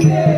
Yeah.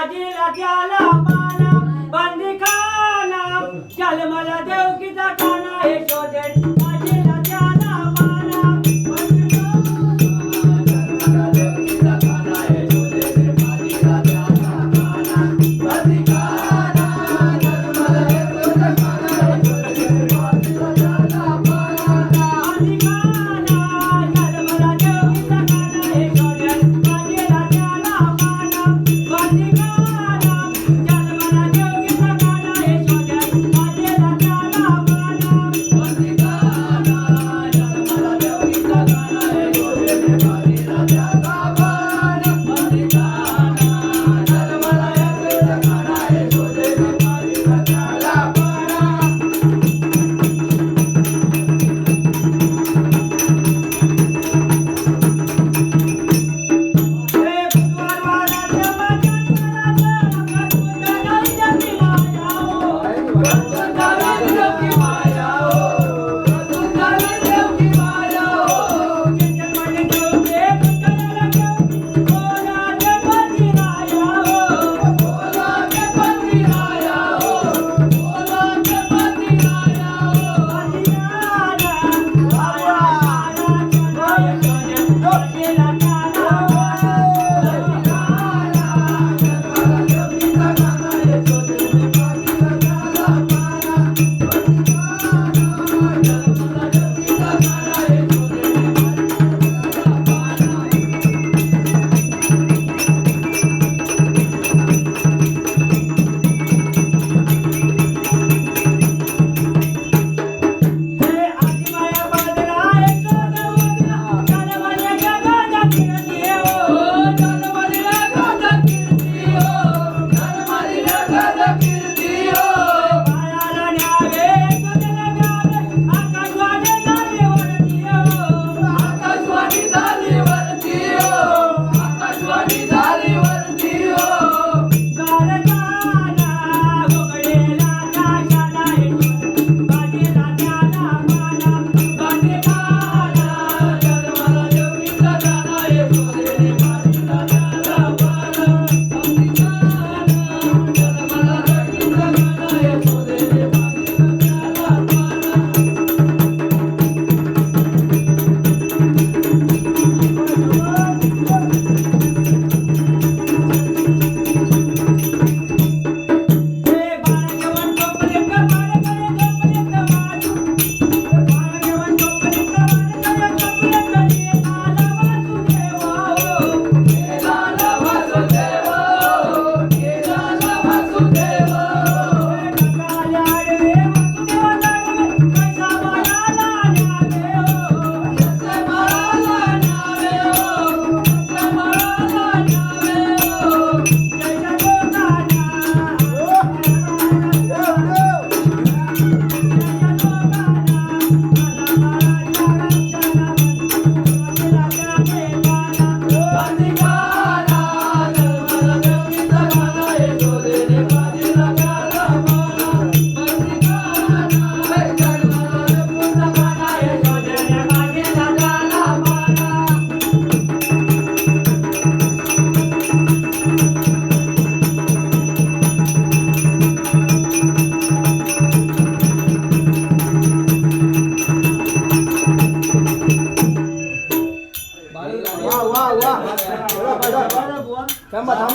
बाजीला त्याला माना बंदी खाना. चल मला देवकीचा काना हे शोधेल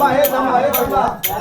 आहे दम आहे